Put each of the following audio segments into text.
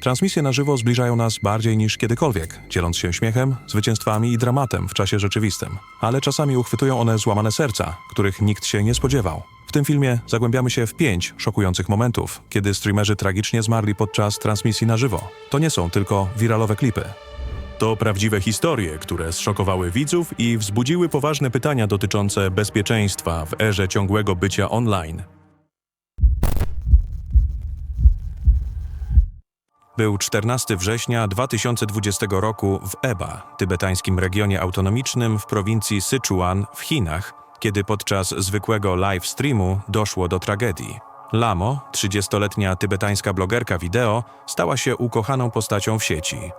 Transmisje na żywo zbliżają nas bardziej niż kiedykolwiek, dzieląc się śmiechem, zwycięstwami i dramatem w czasie rzeczywistym. Ale czasami uchwytują one złamane serca, których nikt się nie spodziewał. W tym filmie zagłębiamy się w pięć szokujących momentów, kiedy streamerzy tragicznie zmarli podczas transmisji na żywo. To nie są tylko wiralowe klipy. To prawdziwe historie, które zszokowały widzów i wzbudziły poważne pytania dotyczące bezpieczeństwa w erze ciągłego bycia online. Był 14 września 2020 roku w Eba, tybetańskim regionie autonomicznym w prowincji Sichuan w Chinach, kiedy podczas zwykłego live streamu doszło do tragedii. Lamo, 30-letnia tybetańska blogerka wideo, stała się ukochaną postacią w sieci.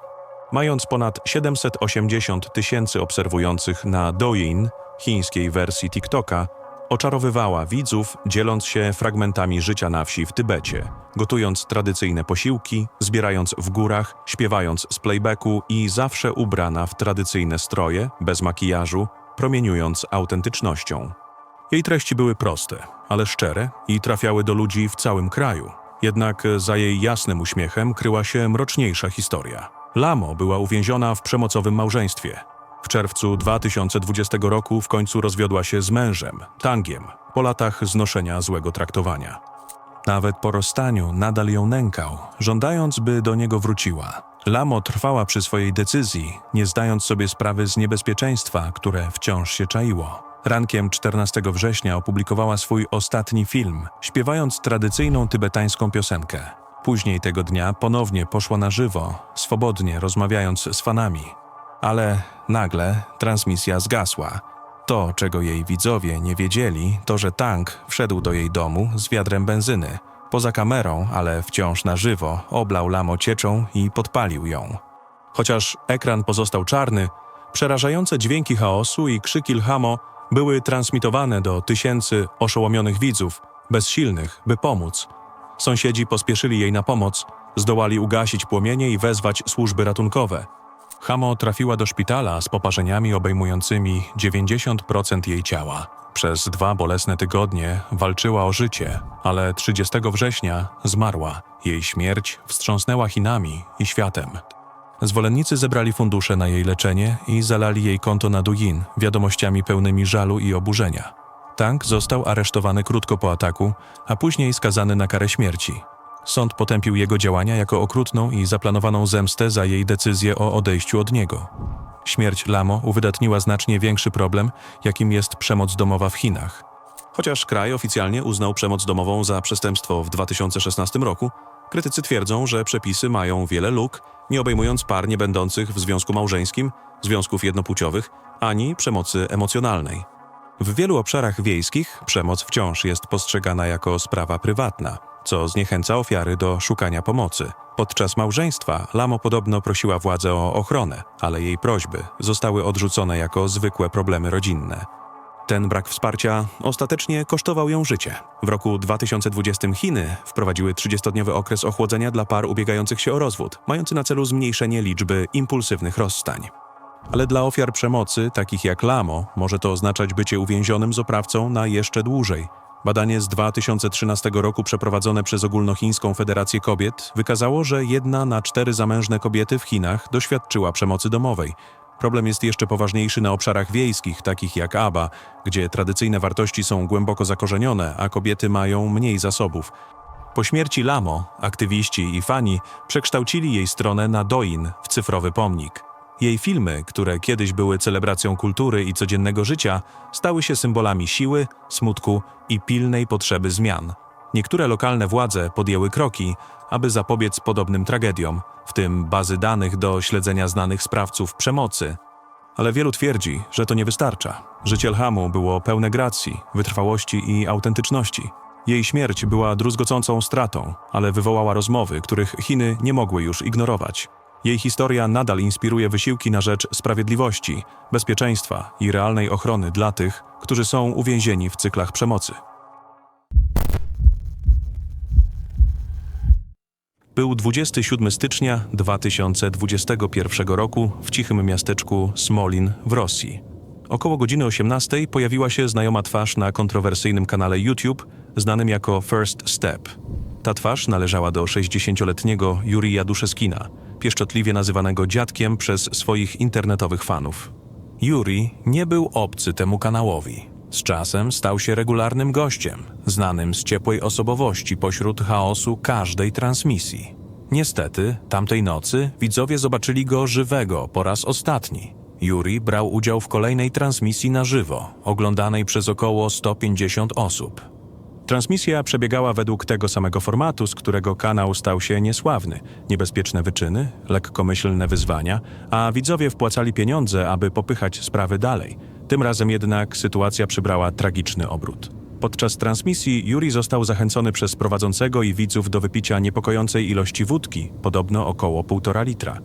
Mając ponad 780 tysięcy obserwujących na Douyin, chińskiej wersji TikToka, oczarowywała widzów, dzieląc się fragmentami życia na wsi w Tybecie, gotując tradycyjne posiłki, zbierając w górach, śpiewając z playbacku i zawsze ubrana w tradycyjne stroje, bez makijażu, promieniując autentycznością. Jej treści były proste, ale szczere i trafiały do ludzi w całym kraju. Jednak za jej jasnym uśmiechem kryła się mroczniejsza historia. Lamo była uwięziona w przemocowym małżeństwie. W czerwcu 2020 roku w końcu rozwiodła się z mężem, Tangiem, po latach znoszenia złego traktowania. Nawet po rozstaniu nadal ją nękał, żądając, by do niego wróciła. Lamo trwała przy swojej decyzji, nie zdając sobie sprawy z niebezpieczeństwa, które wciąż się czaiło. Rankiem 14 września opublikowała swój ostatni film, śpiewając tradycyjną tybetańską piosenkę. Później tego dnia ponownie poszła na żywo, swobodnie rozmawiając z fanami. Ale nagle transmisja zgasła. To, czego jej widzowie nie wiedzieli, to że tank wszedł do jej domu z wiadrem benzyny. Poza kamerą, ale wciąż na żywo, oblał Lamo cieczą i podpalił ją. Chociaż ekran pozostał czarny, przerażające dźwięki chaosu i krzyki Lhamo były transmitowane do tysięcy oszołomionych widzów, bezsilnych, by pomóc. Sąsiedzi pospieszyli jej na pomoc, zdołali ugasić płomienie i wezwać służby ratunkowe. Hamo trafiła do szpitala z poparzeniami obejmującymi 90% jej ciała. Przez dwa bolesne tygodnie walczyła o życie, ale 30 września zmarła. Jej śmierć wstrząsnęła Chinami i światem. Zwolennicy zebrali fundusze na jej leczenie i zalali jej konto na Douyin wiadomościami pełnymi żalu i oburzenia. Tank został aresztowany krótko po ataku, a później skazany na karę śmierci. Sąd potępił jego działania jako okrutną i zaplanowaną zemstę za jej decyzję o odejściu od niego. Śmierć Lamo uwydatniła znacznie większy problem, jakim jest przemoc domowa w Chinach. Chociaż kraj oficjalnie uznał przemoc domową za przestępstwo w 2016 roku, krytycy twierdzą, że przepisy mają wiele luk, nie obejmując par nie będących w związku małżeńskim, związków jednopłciowych, ani przemocy emocjonalnej. W wielu obszarach wiejskich przemoc wciąż jest postrzegana jako sprawa prywatna, co zniechęca ofiary do szukania pomocy. Podczas małżeństwa Lamo podobno prosiła władzę o ochronę, ale jej prośby zostały odrzucone jako zwykłe problemy rodzinne. Ten brak wsparcia ostatecznie kosztował ją życie. W roku 2020 Chiny wprowadziły 30-dniowy okres ochłodzenia dla par ubiegających się o rozwód, mający na celu zmniejszenie liczby impulsywnych rozstań. Ale dla ofiar przemocy, takich jak Lamo, może to oznaczać bycie uwięzionym z oprawcą na jeszcze dłużej. Badanie z 2013 roku przeprowadzone przez Ogólnochińską Federację Kobiet wykazało, że jedna na cztery zamężne kobiety w Chinach doświadczyła przemocy domowej. Problem jest jeszcze poważniejszy na obszarach wiejskich, takich jak Aba, gdzie tradycyjne wartości są głęboko zakorzenione, a kobiety mają mniej zasobów. Po śmierci Lamo, aktywiści i fani przekształcili jej stronę na Douyin w cyfrowy pomnik. Jej filmy, które kiedyś były celebracją kultury i codziennego życia, stały się symbolami siły, smutku i pilnej potrzeby zmian. Niektóre lokalne władze podjęły kroki, aby zapobiec podobnym tragediom, w tym bazy danych do śledzenia znanych sprawców przemocy. Ale wielu twierdzi, że to nie wystarcza. Życie Lhamu było pełne gracji, wytrwałości i autentyczności. Jej śmierć była druzgocącą stratą, ale wywołała rozmowy, których Chiny nie mogły już ignorować. Jej historia nadal inspiruje wysiłki na rzecz sprawiedliwości, bezpieczeństwa i realnej ochrony dla tych, którzy są uwięzieni w cyklach przemocy. Był 27 stycznia 2021 roku w cichym miasteczku Smolin w Rosji. Około godziny 18 pojawiła się znajoma twarz na kontrowersyjnym kanale YouTube, znanym jako First Step. Ta twarz należała do 60-letniego Jurija Duszeskina, pieszczotliwie nazywanego dziadkiem przez swoich internetowych fanów. Juri nie był obcy temu kanałowi. Z czasem stał się regularnym gościem, znanym z ciepłej osobowości pośród chaosu każdej transmisji. Niestety, tamtej nocy widzowie zobaczyli go żywego po raz ostatni. Juri brał udział w kolejnej transmisji na żywo, oglądanej przez około 150 osób. Transmisja przebiegała według tego samego formatu, z którego kanał stał się niesławny. Niebezpieczne wyczyny, lekkomyślne wyzwania, a widzowie wpłacali pieniądze, aby popychać sprawy dalej. Tym razem jednak sytuacja przybrała tragiczny obrót. Podczas transmisji Juri został zachęcony przez prowadzącego i widzów do wypicia niepokojącej ilości wódki, podobno około półtora litra.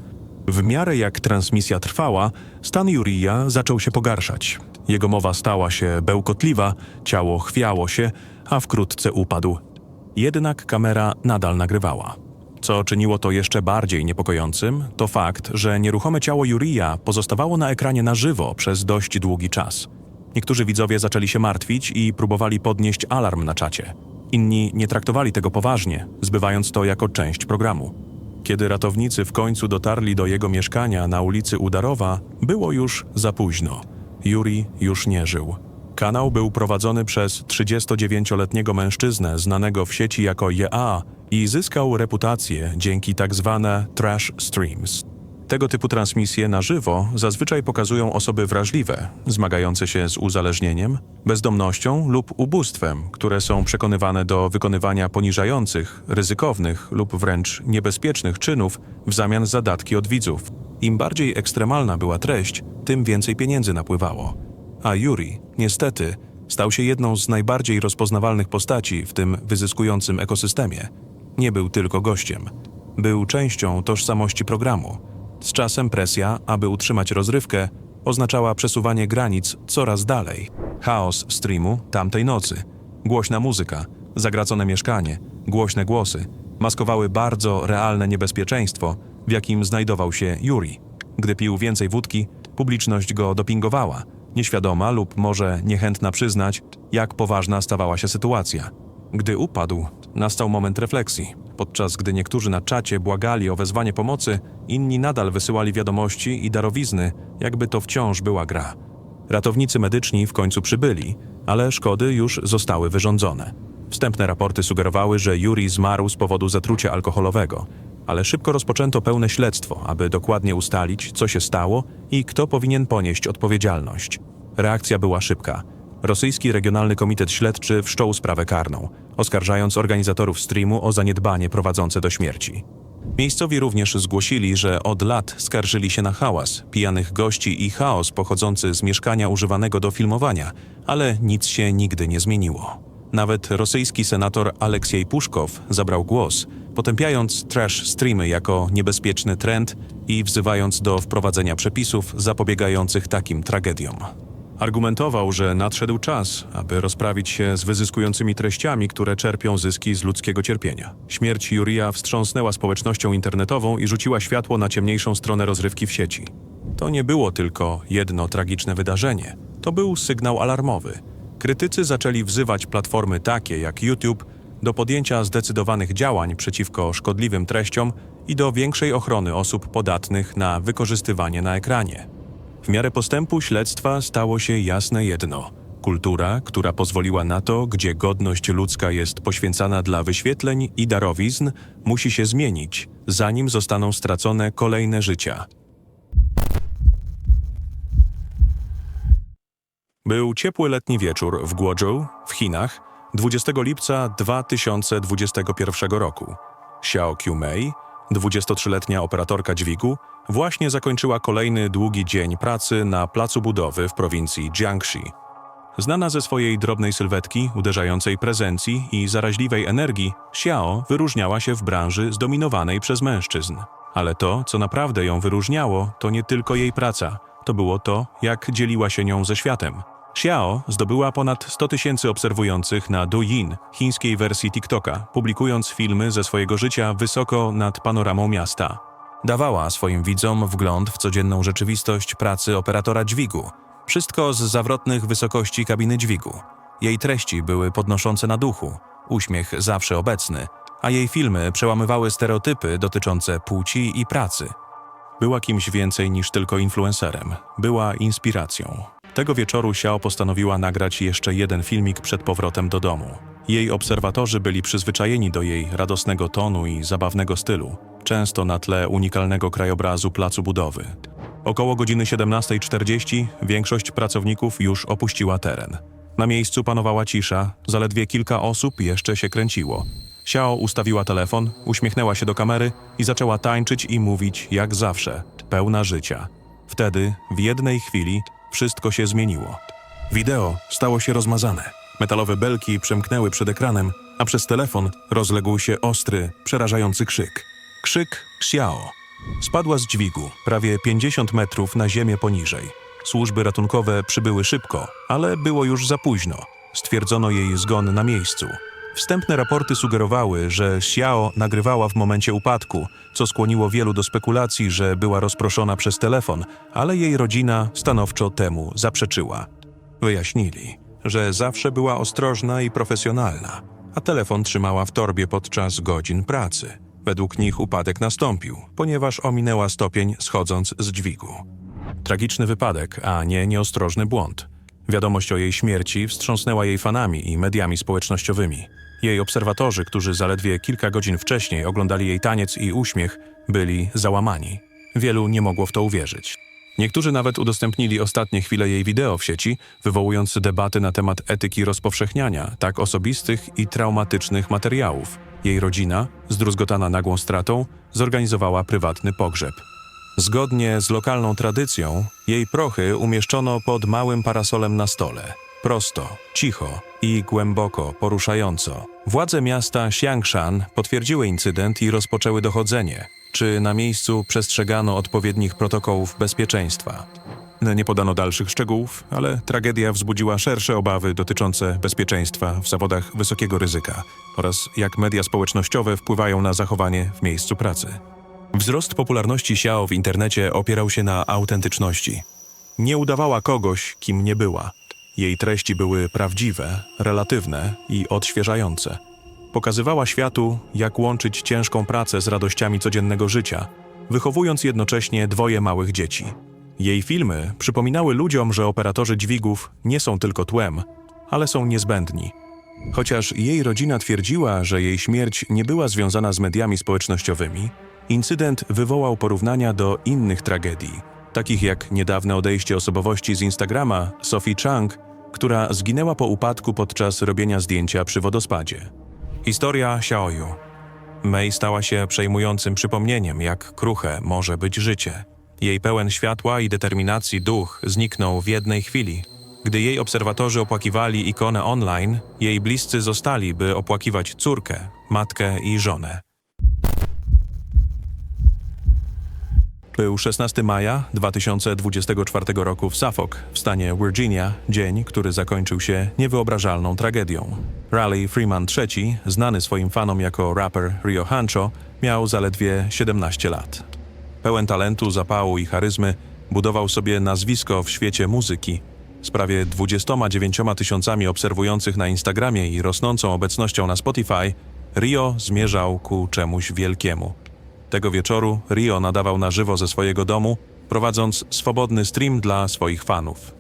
W miarę jak transmisja trwała, stan Jurija zaczął się pogarszać. Jego mowa stała się bełkotliwa, ciało chwiało się, a wkrótce upadł. Jednak kamera nadal nagrywała. Co czyniło to jeszcze bardziej niepokojącym, to fakt, że nieruchome ciało Jurija pozostawało na ekranie na żywo przez dość długi czas. Niektórzy widzowie zaczęli się martwić i próbowali podnieść alarm na czacie. Inni nie traktowali tego poważnie, zbywając to jako część programu. Kiedy ratownicy w końcu dotarli do jego mieszkania na ulicy Udarowa, było już za późno. Juri już nie żył. Kanał był prowadzony przez 39-letniego mężczyznę znanego w sieci jako JA i zyskał reputację dzięki tak zwane trash streams. Tego typu transmisje na żywo zazwyczaj pokazują osoby wrażliwe, zmagające się z uzależnieniem, bezdomnością lub ubóstwem, które są przekonywane do wykonywania poniżających, ryzykownych lub wręcz niebezpiecznych czynów w zamian za datki od widzów. Im bardziej ekstremalna była treść, tym więcej pieniędzy napływało. A Yuri, niestety, stał się jedną z najbardziej rozpoznawalnych postaci w tym wyzyskującym ekosystemie. Nie był tylko gościem. Był częścią tożsamości programu. Z czasem presja, aby utrzymać rozrywkę, oznaczała przesuwanie granic coraz dalej. Chaos streamu tamtej nocy, głośna muzyka, zagracone mieszkanie, głośne głosy maskowały bardzo realne niebezpieczeństwo, w jakim znajdował się Yuri. Gdy pił więcej wódki, publiczność go dopingowała, nieświadoma lub może niechętna przyznać, jak poważna stawała się sytuacja. Gdy upadł, nastał moment refleksji. Podczas gdy niektórzy na czacie błagali o wezwanie pomocy, inni nadal wysyłali wiadomości i darowizny, jakby to wciąż była gra. Ratownicy medyczni w końcu przybyli, ale szkody już zostały wyrządzone. Wstępne raporty sugerowały, że Yuri zmarł z powodu zatrucia alkoholowego, ale szybko rozpoczęto pełne śledztwo, aby dokładnie ustalić, co się stało i kto powinien ponieść odpowiedzialność. Reakcja była szybka. Rosyjski Regionalny Komitet Śledczy wszczął sprawę karną, oskarżając organizatorów streamu o zaniedbanie prowadzące do śmierci. Miejscowi również zgłosili, że od lat skarżyli się na hałas, pijanych gości i chaos pochodzący z mieszkania używanego do filmowania, ale nic się nigdy nie zmieniło. Nawet rosyjski senator Aleksiej Puszkow zabrał głos, potępiając trash streamy jako niebezpieczny trend i wzywając do wprowadzenia przepisów zapobiegających takim tragediom. Argumentował, że nadszedł czas, aby rozprawić się z wyzyskującymi treściami, które czerpią zyski z ludzkiego cierpienia. Śmierć Jurija wstrząsnęła społecznością internetową i rzuciła światło na ciemniejszą stronę rozrywki w sieci. To nie było tylko jedno tragiczne wydarzenie, to był sygnał alarmowy. Krytycy zaczęli wzywać platformy takie jak YouTube do podjęcia zdecydowanych działań przeciwko szkodliwym treściom i do większej ochrony osób podatnych na wykorzystywanie na ekranie. W miarę postępu śledztwa stało się jasne jedno. Kultura, która pozwoliła na to, gdzie godność ludzka jest poświęcana dla wyświetleń i darowizn, musi się zmienić, zanim zostaną stracone kolejne życia. Był ciepły letni wieczór w Guozhou, w Chinach, 20 lipca 2021 roku. Xiao Qiumei, 23-letnia operatorka dźwigu, właśnie zakończyła kolejny długi dzień pracy na placu budowy w prowincji Jiangxi. Znana ze swojej drobnej sylwetki, uderzającej prezencji i zaraźliwej energii, Xiao wyróżniała się w branży zdominowanej przez mężczyzn. Ale to, co naprawdę ją wyróżniało, to nie tylko jej praca, to było to, jak dzieliła się nią ze światem. Xiao zdobyła ponad 100 tysięcy obserwujących na Douyin, chińskiej wersji TikToka, publikując filmy ze swojego życia wysoko nad panoramą miasta. Dawała swoim widzom wgląd w codzienną rzeczywistość pracy operatora dźwigu. Wszystko z zawrotnych wysokości kabiny dźwigu. Jej treści były podnoszące na duchu, uśmiech zawsze obecny, a jej filmy przełamywały stereotypy dotyczące płci i pracy. Była kimś więcej niż tylko influencerem. Była inspiracją. Tego wieczoru Xiao postanowiła nagrać jeszcze jeden filmik przed powrotem do domu. Jej obserwatorzy byli przyzwyczajeni do jej radosnego tonu i zabawnego stylu, często na tle unikalnego krajobrazu placu budowy. Około godziny 17.40 większość pracowników już opuściła teren. Na miejscu panowała cisza, zaledwie kilka osób jeszcze się kręciło. Xiao ustawiła telefon, uśmiechnęła się do kamery i zaczęła tańczyć i mówić jak zawsze, pełna życia. Wtedy, w jednej chwili, wszystko się zmieniło. Wideo stało się rozmazane. Metalowe belki przemknęły przed ekranem, a przez telefon rozległ się ostry, przerażający krzyk. Krzyk Xiao. Spadła z dźwigu, prawie 50 metrów na ziemię poniżej. Służby ratunkowe przybyły szybko, ale było już za późno. Stwierdzono jej zgon na miejscu. Wstępne raporty sugerowały, że Xiao nagrywała w momencie upadku, co skłoniło wielu do spekulacji, że była rozproszona przez telefon, ale jej rodzina stanowczo temu zaprzeczyła. Wyjaśnili, że zawsze była ostrożna i profesjonalna, a telefon trzymała w torbie podczas godzin pracy. Według nich upadek nastąpił, ponieważ ominęła stopień schodząc z dźwigu. Tragiczny wypadek, a nie nieostrożny błąd. Wiadomość o jej śmierci wstrząsnęła jej fanami i mediami społecznościowymi. Jej obserwatorzy, którzy zaledwie kilka godzin wcześniej oglądali jej taniec i uśmiech, byli załamani. Wielu nie mogło w to uwierzyć. Niektórzy nawet udostępnili ostatnie chwile jej wideo w sieci, wywołując debaty na temat etyki rozpowszechniania tak osobistych i traumatycznych materiałów. Jej rodzina, zdruzgotana nagłą stratą, zorganizowała prywatny pogrzeb. Zgodnie z lokalną tradycją, jej prochy umieszczono pod małym parasolem na stole. Prosto, cicho i głęboko poruszająco. Władze miasta Xiangshan potwierdziły incydent i rozpoczęły dochodzenie, czy na miejscu przestrzegano odpowiednich protokołów bezpieczeństwa. Nie podano dalszych szczegółów, ale tragedia wzbudziła szersze obawy dotyczące bezpieczeństwa w zawodach wysokiego ryzyka oraz jak media społecznościowe wpływają na zachowanie w miejscu pracy. Wzrost popularności Xiao w internecie opierał się na autentyczności. Nie udawała kogoś, kim nie była. Jej treści były prawdziwe, relatywne i odświeżające. Pokazywała światu, jak łączyć ciężką pracę z radościami codziennego życia, wychowując jednocześnie dwoje małych dzieci. Jej filmy przypominały ludziom, że operatorzy dźwigów nie są tylko tłem, ale są niezbędni. Chociaż jej rodzina twierdziła, że jej śmierć nie była związana z mediami społecznościowymi, incydent wywołał porównania do innych tragedii, takich jak niedawne odejście osobowości z Instagrama Sophie Chang, która zginęła po upadku podczas robienia zdjęcia przy wodospadzie. Historia Xiaoyu. Mei stała się przejmującym przypomnieniem, jak kruche może być życie. Jej pełen światła i determinacji duch zniknął w jednej chwili. Gdy jej obserwatorzy opłakiwali ikonę online, jej bliscy zostali, by opłakiwać córkę, matkę i żonę. Był 16 maja 2024 roku w Suffolk, w stanie Virginia, dzień, który zakończył się niewyobrażalną tragedią. Raleigh Freeman III, znany swoim fanom jako raper Rio Hancho, miał zaledwie 17 lat. Pełen talentu, zapału i charyzmy, budował sobie nazwisko w świecie muzyki. Z prawie 29 tysiącami obserwujących na Instagramie i rosnącą obecnością na Spotify, Rio zmierzał ku czemuś wielkiemu. Tego wieczoru Rio nadawał na żywo ze swojego domu, prowadząc swobodny stream dla swoich fanów.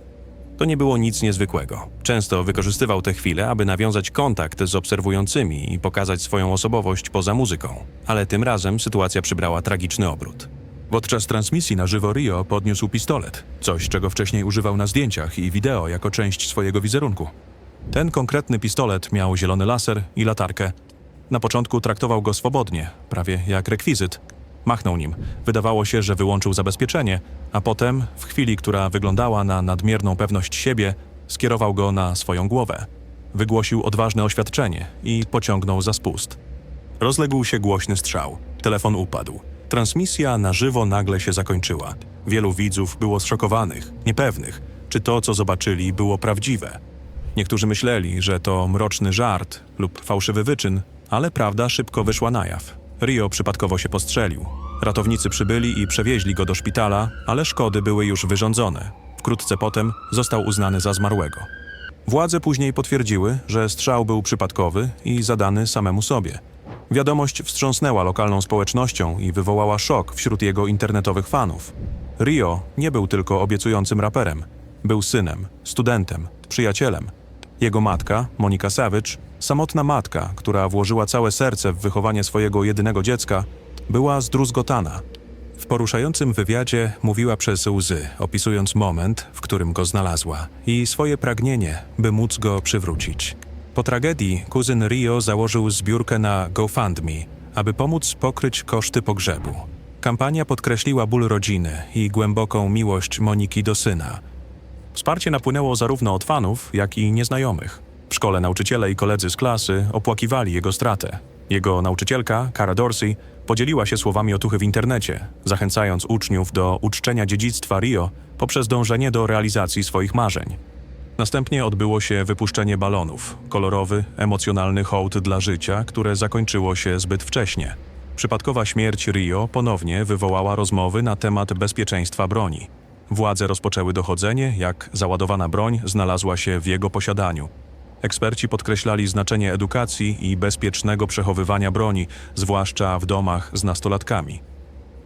To nie było nic niezwykłego. Często wykorzystywał te chwile, aby nawiązać kontakt z obserwującymi i pokazać swoją osobowość poza muzyką. Ale tym razem sytuacja przybrała tragiczny obrót. Podczas transmisji na żywo Rio podniósł pistolet, coś czego wcześniej używał na zdjęciach i wideo jako część swojego wizerunku. Ten konkretny pistolet miał zielony laser i latarkę. Na początku traktował go swobodnie, prawie jak rekwizyt. Machnął nim. Wydawało się, że wyłączył zabezpieczenie, a potem, w chwili, która wyglądała na nadmierną pewność siebie, skierował go na swoją głowę. Wygłosił odważne oświadczenie i pociągnął za spust. Rozległ się głośny strzał. Telefon upadł. Transmisja na żywo nagle się zakończyła. Wielu widzów było zszokowanych, niepewnych, czy to, co zobaczyli, było prawdziwe. Niektórzy myśleli, że to mroczny żart lub fałszywy wyczyn, ale prawda szybko wyszła na jaw. Rio przypadkowo się postrzelił. Ratownicy przybyli i przewieźli go do szpitala, ale szkody były już wyrządzone. Wkrótce potem został uznany za zmarłego. Władze później potwierdziły, że strzał był przypadkowy i zadany samemu sobie. Wiadomość wstrząsnęła lokalną społecznością i wywołała szok wśród jego internetowych fanów. Rio nie był tylko obiecującym raperem. Był synem, studentem, przyjacielem. Jego matka, Monika Savage, samotna matka, która włożyła całe serce w wychowanie swojego jedynego dziecka, była zdruzgotana. W poruszającym wywiadzie mówiła przez łzy, opisując moment, w którym go znalazła i swoje pragnienie, by móc go przywrócić. Po tragedii kuzyn Rio założył zbiórkę na GoFundMe, aby pomóc pokryć koszty pogrzebu. Kampania podkreśliła ból rodziny i głęboką miłość Moniki do syna. Wsparcie napłynęło zarówno od fanów, jak i nieznajomych. W szkole nauczyciele i koledzy z klasy opłakiwali jego stratę. Jego nauczycielka, Cara Dorsey, podzieliła się słowami otuchy w internecie, zachęcając uczniów do uczczenia dziedzictwa Rio poprzez dążenie do realizacji swoich marzeń. Następnie odbyło się wypuszczenie balonów, kolorowy, emocjonalny hołd dla życia, które zakończyło się zbyt wcześnie. Przypadkowa śmierć Rio ponownie wywołała rozmowy na temat bezpieczeństwa broni. Władze rozpoczęły dochodzenie, jak załadowana broń znalazła się w jego posiadaniu. Eksperci podkreślali znaczenie edukacji i bezpiecznego przechowywania broni, zwłaszcza w domach z nastolatkami.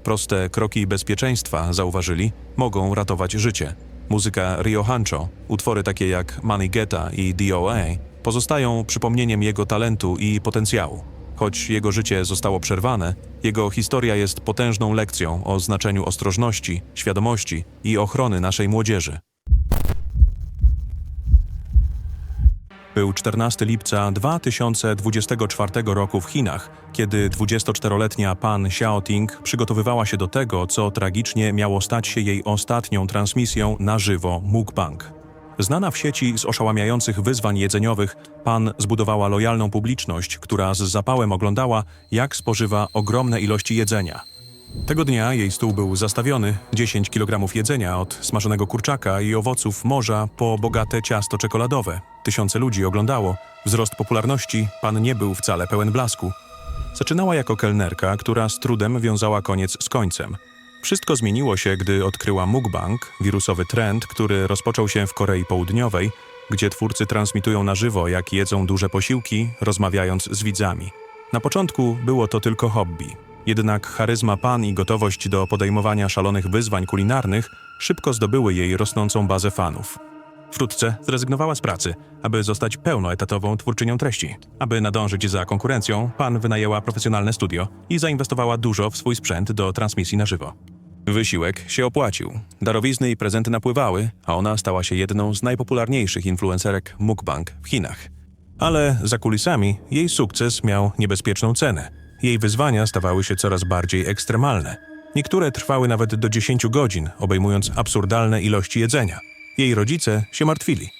Proste kroki bezpieczeństwa, zauważyli, mogą ratować życie. Muzyka Rio Hancho, utwory takie jak Money Getta i DOA pozostają przypomnieniem jego talentu i potencjału. Choć jego życie zostało przerwane, jego historia jest potężną lekcją o znaczeniu ostrożności, świadomości i ochrony naszej młodzieży. Był 14 lipca 2024 roku w Chinach, kiedy 24-letnia Pan Xiaoting przygotowywała się do tego, co tragicznie miało stać się jej ostatnią transmisją na żywo mukbang. Znana w sieci z oszałamiających wyzwań jedzeniowych, Pan zbudowała lojalną publiczność, która z zapałem oglądała, jak spożywa ogromne ilości jedzenia. Tego dnia jej stół był zastawiony 10 kg jedzenia od smażonego kurczaka i owoców morza po bogate ciasto czekoladowe. Tysiące ludzi oglądało. Wzrost popularności pan nie był wcale pełen blasku. Zaczynała jako kelnerka, która z trudem wiązała koniec z końcem. Wszystko zmieniło się, gdy odkryła mukbang, wirusowy trend, który rozpoczął się w Korei Południowej, gdzie twórcy transmitują na żywo, jak jedzą duże posiłki, rozmawiając z widzami. Na początku było to tylko hobby. Jednak charyzma pan i gotowość do podejmowania szalonych wyzwań kulinarnych szybko zdobyły jej rosnącą bazę fanów. Wkrótce zrezygnowała z pracy, aby zostać pełnoetatową twórczynią treści. Aby nadążyć za konkurencją, pan wynajęła profesjonalne studio i zainwestowała dużo w swój sprzęt do transmisji na żywo. Wysiłek się opłacił. Darowizny i prezenty napływały, a ona stała się jedną z najpopularniejszych influencerek mukbang w Chinach. Ale za kulisami jej sukces miał niebezpieczną cenę. Jej wyzwania stawały się coraz bardziej ekstremalne. Niektóre trwały nawet do 10 godzin, obejmując absurdalne ilości jedzenia. Jej rodzice się martwili.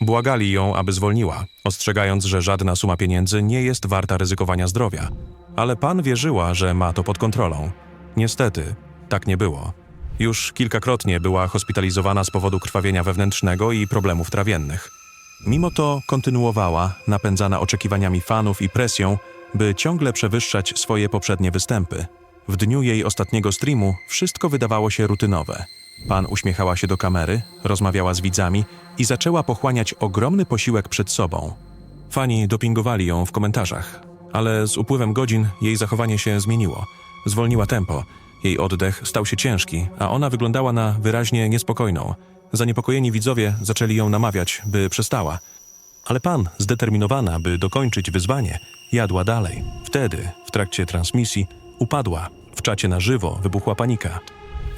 Błagali ją, aby zwolniła, ostrzegając, że żadna suma pieniędzy nie jest warta ryzykowania zdrowia. Ale pan wierzyła, że ma to pod kontrolą. Niestety, tak nie było. Już kilkakrotnie była hospitalizowana z powodu krwawienia wewnętrznego i problemów trawiennych. Mimo to kontynuowała, napędzana oczekiwaniami fanów i presją, by ciągle przewyższać swoje poprzednie występy. W dniu jej ostatniego streamu wszystko wydawało się rutynowe. Pan uśmiechała się do kamery, rozmawiała z widzami i zaczęła pochłaniać ogromny posiłek przed sobą. Fani dopingowali ją w komentarzach, ale z upływem godzin jej zachowanie się zmieniło. Zwolniła tempo, jej oddech stał się ciężki, a ona wyglądała na wyraźnie niespokojną. Zaniepokojeni widzowie zaczęli ją namawiać, by przestała. Ale pan, zdeterminowana, by dokończyć wyzwanie, jadła dalej. Wtedy, w trakcie transmisji, upadła. W czacie na żywo wybuchła panika.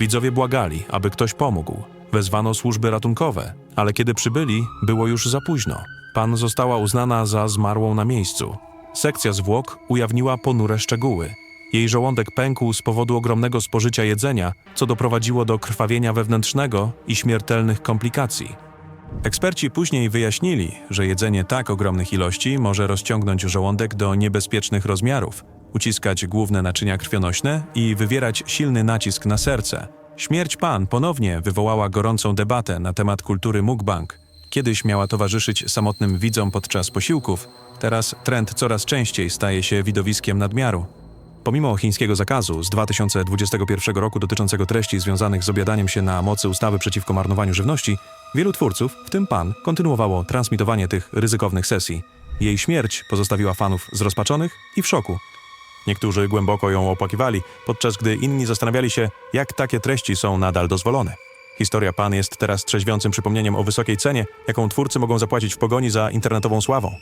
Widzowie błagali, aby ktoś pomógł. Wezwano służby ratunkowe, ale kiedy przybyli, było już za późno. Pan została uznana za zmarłą na miejscu. Sekcja zwłok ujawniła ponure szczegóły. Jej żołądek pękł z powodu ogromnego spożycia jedzenia, co doprowadziło do krwawienia wewnętrznego i śmiertelnych komplikacji. Eksperci później wyjaśnili, że jedzenie tak ogromnych ilości może rozciągnąć żołądek do niebezpiecznych rozmiarów, uciskać główne naczynia krwionośne i wywierać silny nacisk na serce. Śmierć pan ponownie wywołała gorącą debatę na temat kultury mukbang. Kiedyś miała towarzyszyć samotnym widzom podczas posiłków, teraz trend coraz częściej staje się widowiskiem nadmiaru. Pomimo chińskiego zakazu z 2021 roku dotyczącego treści związanych z obiadaniem się na mocy ustawy przeciwko marnowaniu żywności, wielu twórców, w tym pan, kontynuowało transmitowanie tych ryzykownych sesji. Jej śmierć pozostawiła fanów zrozpaczonych i w szoku. Niektórzy głęboko ją opłakiwali, podczas gdy inni zastanawiali się, jak takie treści są nadal dozwolone. Historia Pan jest teraz trzeźwiącym przypomnieniem o wysokiej cenie, jaką twórcy mogą zapłacić w pogoni za internetową sławą.